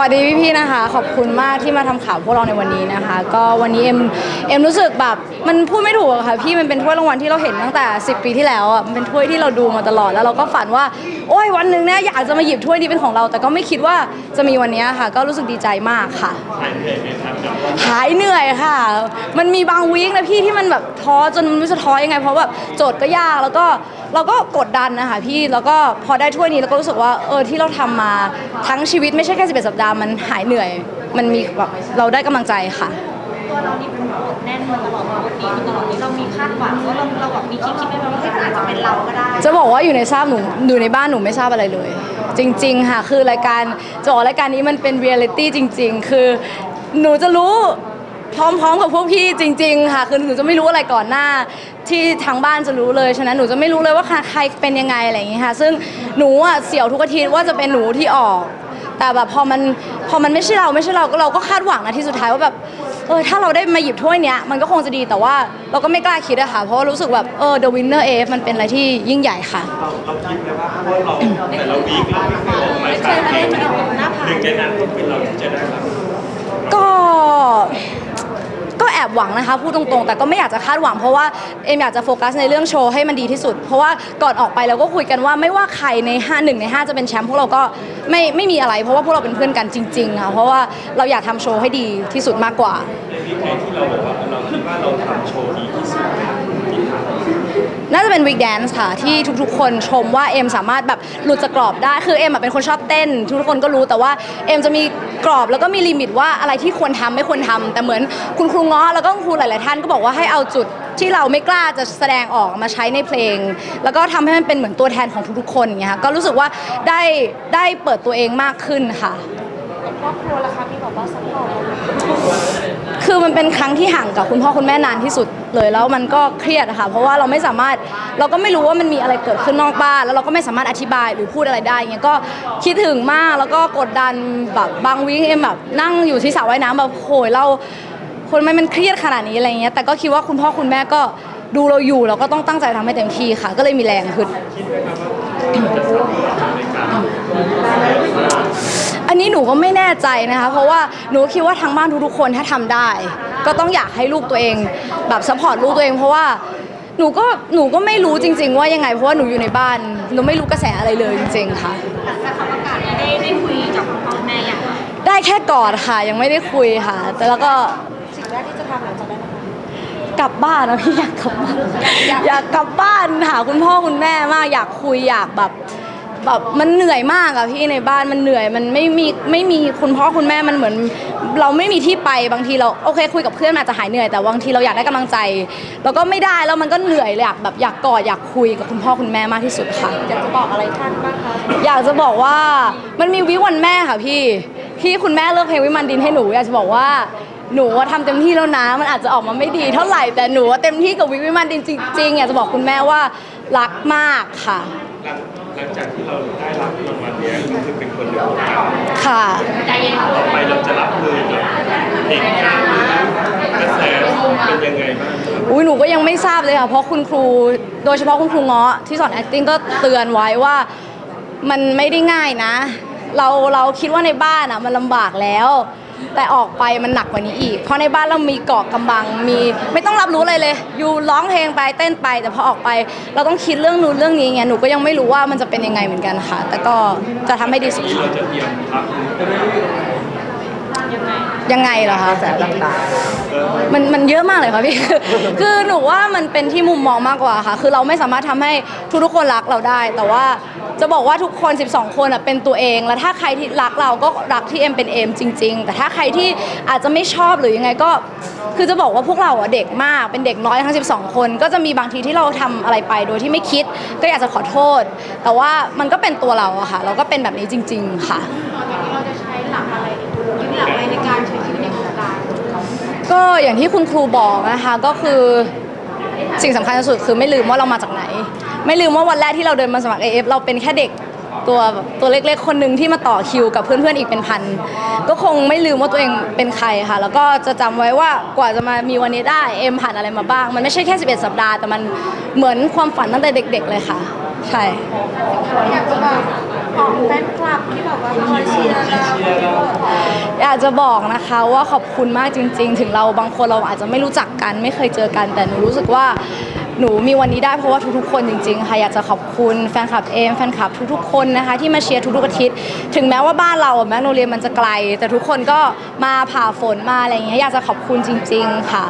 สวัสดีพี่ๆนะคะ ขอบคุณมากที่มาทำข่าวพวกเราในวันนี้นะคะ ก็วันนี้เอ็มเอ็มรู้สึกแบบมันพูดไม่ถูกอะค่ะพี่มันเป็นถ้วยรางวัลที่เราเห็นตั้งแต่ 10 ปีที่แล้วอะมันเป็นถ้วยที่เราดูมาตลอดแล้วเราก็ฝันว่า โอ้ยวันหนึ่งเนี่ยอยากจะมาหยิบถ้วยนี้เป็นของเรา แต่ก็ไม่คิดว่าจะมีวันนี้ค่ะ ก็รู้สึกดีใจมากค่ะ หายเหนื่อยค่ะ มันมีบางวีคนะพี่ที่มันแบบท้อจนไม่รู้จะท้อยังไง เพราะแบบโจทย์ก็ยากแล้วก็เราก็กดดันนะคะพี่แล้วก็พอได้ถ้วยนี้เราก็รู้สึกว่าเออที่เราทำมาทั้งชีวิตไม่ใช่แค่11สัปดาห์มันหายเหนื่อย มันมีแบบเราได้กำลังใจค่ะ ตัวเรานี่เป็นบทแน่นมาตลอดบทดีมาตลอดนี้เรามีคาดหวังว่าเราเราแบบมีคิดคิดไหมว่าเฮ้ยมันอาจจะเป็นเราก็ได้ จะบอกว่าอยู่ในทราบหนูอยู่ในบ้านหนูไม่ทราบอะไรเลย จริง ๆ ค่ะ คือรายการจะบอกรายการนี้มันเป็นเรียลิตี้จริง ๆ คือหนูจะรู้พร้อมๆกับพวกพี่จริง ๆ ค่ะคือหนูจะไม่รู้อะไรก่อนหน้า ที่ทางบ้านจะรู้เลยฉะนั้นหนูจะไม่รู้เลยว่าใครเป็นยังไงอะไรอย่างงี้ค่ะ ซึ่งหนูอะเสี่ยวทุกอาทิตย์ว่าจะเป็นหนูที่ออก แต่แบบพอมันพอมันไม่ใช่เราไม่ใช่เราก็เราก็คาดหวังนะที่สุดท้ายว่าแบบ เออถ้าเราได้มาหยิบถ้วยเนี้ยมันก็คงจะดีแต่ว่าเราก็ไม่กล้าคิดอะค่ะ เพราะว่ารู้สึกแบบเออ the winner A มันเป็นอะไรที่ยิ่งใหญ่ค่ะ เราเราคิดไหมว่าเพราะว่าเราแต่ละวีคเราไม่เคยออกมาฉายเพลงหนึ่งในนั้นต้องเป็นเราที่จะได้รับ ก็ก็ แอบหวังนะคะพูดตรงๆ แต่ก็ไม่อยากจะคาดหวังเพราะว่าเอ็มอยากจะโฟกัสในเรื่องโชว์ให้มันดีที่สุด เพราะว่าก่อนออกไปเราก็คุยกันว่าไม่ว่าใครใน5หนึ่งใน 5 จะเป็นแชมป์พวกเราก็ไม่ไม่มีอะไร เพราะว่าพวกเราเป็นเพื่อนกันจริงๆค่ะเพราะว่าเราอยากทำโชว์ให้ดีที่สุดมากกว่าในที่เราบอกว่าเราคิดว่าเราทำโชว์ดีที่สุดที่ผ่านมา น่าจะเป็นวิกแดนซ์ค่ะที่ทุกๆ คนชมว่าเอ็มสามารถแบบหลุดจากกรอบได้คือเอ็มอะเป็นคนชอบเต้น ทุกๆคนก็รู้แต่ว่าเอ็มจะมีกรอบแล้วก็มีลิมิตว่าอะไรที่ควรทำไม่ควรทำแต่เหมือนคุณครูง้อแล้วก็คุณครูหลายๆท่านก็บอกว่าให้เอาจุดที่เราไม่กล้าจะแสดงออกมาใช้ในเพลง แล้วก็ทำให้มันเป็นเหมือนตัวแทนของทุกๆ คนอย่างเงี้ยค่ะก็รู้สึกว่าได้ได้เปิดตัวเองมากขึ้นค่ะ อบครัวล่ะคะที่บอกว่าซัพพอร์ตเราคือมันเป็นครั้งที่ห่างกับคุณพ่อคุณแม่นานที่สุดเลยแล้วมันก็เครียดอะค่ะเพราะว่าเราไม่สามารถเราก็ไม่รู้ว่ามันมีอะไรเกิดขึ้นนอกบ้าน แล้วเราก็ไม่สามารถอธิบายหรือพูดอะไรได้เงี้ยก็คิดถึงมากแล้วก็กดดันแบบบางวิเอ็มแบบนั่งอยู่ที่สระว่ายน้ำแบบโหยเราคนมันมันเครียดขนาดนี้อะไรเงี้ยแต่ก็คิดว่าคุณพ่อคุณแม่ก็ดูเราอยู่เราก็ต้องตั้งใจทำให้เต็มที่ค่ะ ก็เลยมีแรงขึ้น อันนี้หนูก็ไม่แน่ใจนะคะ เพราะว่าหนูคิดว่าทางบ้านทุกๆคนถ้าทำได้ ก็ต้องอยากให้ลูกตัวเอง แบบซัพพอร์ตลูกตัวเอง เพราะว่าหนูก็หนูก็ไม่รู้จริง ๆ ว่ายังไงเพราะว่าหนูอยู่ในบ้านหนูไม่รู้กระแสอะไรเลยจริงๆค่ะหลังจากเขาประกาศได้ได้คุยกับคุณพ่อแม่อย่างไรได้แค่กอดค่ะยังไม่ได้คุยค่ะ แต่แล้วก็สิ่งแรกที่จะทำหลังจากนั้นนะคะกลับบ้านนะพี่อยากกลับบ้านอยากกลับบ้านหาคุณพ่อคุณแม่มากอยากคุยอยากแบบ แบบมันเหนื่อยมากอะพี่ในบ้านมันเหนื่อยมันไม่มีไม่มีคุณพ่อคุณแม่มันเหมือน เราไม่มีที่ไปบางทีเราโอเคคุยกับเพื่อนมันอาจจะหายเหนื่อยแต่บางทีเราอยากได้กำลังใจ แล้วก็ไม่ได้แล้วมันก็เหนื่อยเลยอยากแบบอยากกอดอยากคุยกับคุณพ่อคุณแม่มากที่สุดค่ะ อยากจะบอกอะไรท่านบ้างคะอยากจะบอกว่ามันมีวิวันแม่ค่ะพี่ที่คุณแม่เลือกเพลงวิมานดินให้หนูอยากจะบอกว่าหนูว่าทำเต็มที่แล้วนะ มันอาจจะออกมาไม่ดีเท่าไหร่แต่หนูว่าเต็มที่กับวิวิมานดินจริงๆอยากจะบอกคุณแม่ว่ารักมากค่ะ หลังหลังจากที่เราได้รับรางวัลเนี้ยก็คือเป็นคนเดียวกันค่ะใจเย็นค่ะ ต่อไปเราจะรับมือกับเหตุการณ์หรือกระแสเป็นยังไงบ้างครับอุ้ยหนูก็ยังไม่ทราบเลยค่ะเพราะคุณครู โดยเฉพาะคุณครูเงาะที่สอน acting ก็เตือนไว้ว่า มันไม่ได้ง่ายนะ เราเราคิดว่าในบ้านอะมันลำบากแล้ว แต่ออกไปมันหนักกว่านี้อีก เพราะในบ้านเรามีเกาะกำบังมีไม่ต้องรับรู้อะไรเลย อยู่ร้องเพลงไปเต้นไป แต่พอออกไป เราต้องคิดเรื่องนู้นเรื่องนี้ไงหนูก็ยังไม่รู้ว่ามันจะเป็นยังไงเหมือนกันค่ะ แต่ก็จะทำให้ดีสุดค่ะ เราจะเตรียมรับมือยังไง ยังไงเหรอคะแสต่างมันมันเยอะมากเลยค่ะพี่ คือหนูว่ามันเป็นที่มุมมองมากกว่าค่ะ คือเราไม่สามารถทำให้ทุกๆคนรักเราได้ แต่ว่าจะบอกว่าทุกคน 12 คนอะเป็นตัวเอง แล้วถ้าใครที่รักเราก็รักที่เอ็มเป็นเอ็มจริง ๆ แต่ถ้าใครที่อาจจะไม่ชอบหรือยังไงก็ คือจะบอกว่าพวกเราอะเด็กมาก เป็นเด็กน้อยทั้ง 12 คน ก็จะมีบางทีที่เราทำอะไรไปโดยที่ไม่คิด ก็อยากจะขอโทษ แต่ว่ามันก็เป็นตัวเราอะค่ะ เราก็เป็นแบบนี้จริง ๆ ค่ะ ยึดหลักอะไรในการใช้ชีวิตในวงการก็อย่างที่คุณครูบอกนะคะก็คือสิ่งสำคัญที่สุดคือไม่ลืมว่าเรามาจากไหน ไม่ลืมว่าวันแรกที่เราเดินมาสมัคร AF เราเป็นแค่เด็กตัวแบบตัวเล็กๆ คนหนึ่งที่มาต่อคิวกับเพื่อนๆอีกเป็นพัน ก็คงไม่ลืมว่าตัวเองเป็นใครค่ะ แล้วก็จะจำไว้ว่ากว่าจะมามีวันนี้ได้เอ็มผ่านอะไรมาบ้าง มันไม่ใช่แค่ 11 สัปดาห์ แต่มันเหมือนความฝันตั้งแต่เด็ก ๆ เลยค่ะ ใช่อยากจะบอกของแฟนคลับที่แบบว่าคอยเชียร์เรา อยากจะบอกนะคะว่าขอบคุณมากจริง ๆ ถึงเราบางคนเราอาจจะไม่รู้จักกัน ไม่เคยเจอกัน แต่หนูรู้สึกว่าหนูมีวันนี้ได้เพราะว่าทุกๆคนจริงๆค่ะอยากจะขอบคุณแฟนคลับเอมแฟนคลับทุกๆคนนะคะที่มาเชียร์ทุกๆอาทิตย์ถึงแม้ว่าบ้านเราแม้โนเรียนมันจะไกล แต่ทุกคนก็มาผ่าฝนมาอะไรอย่างเงี้ยอยากจะขอบคุณจริง ๆ ค่ะ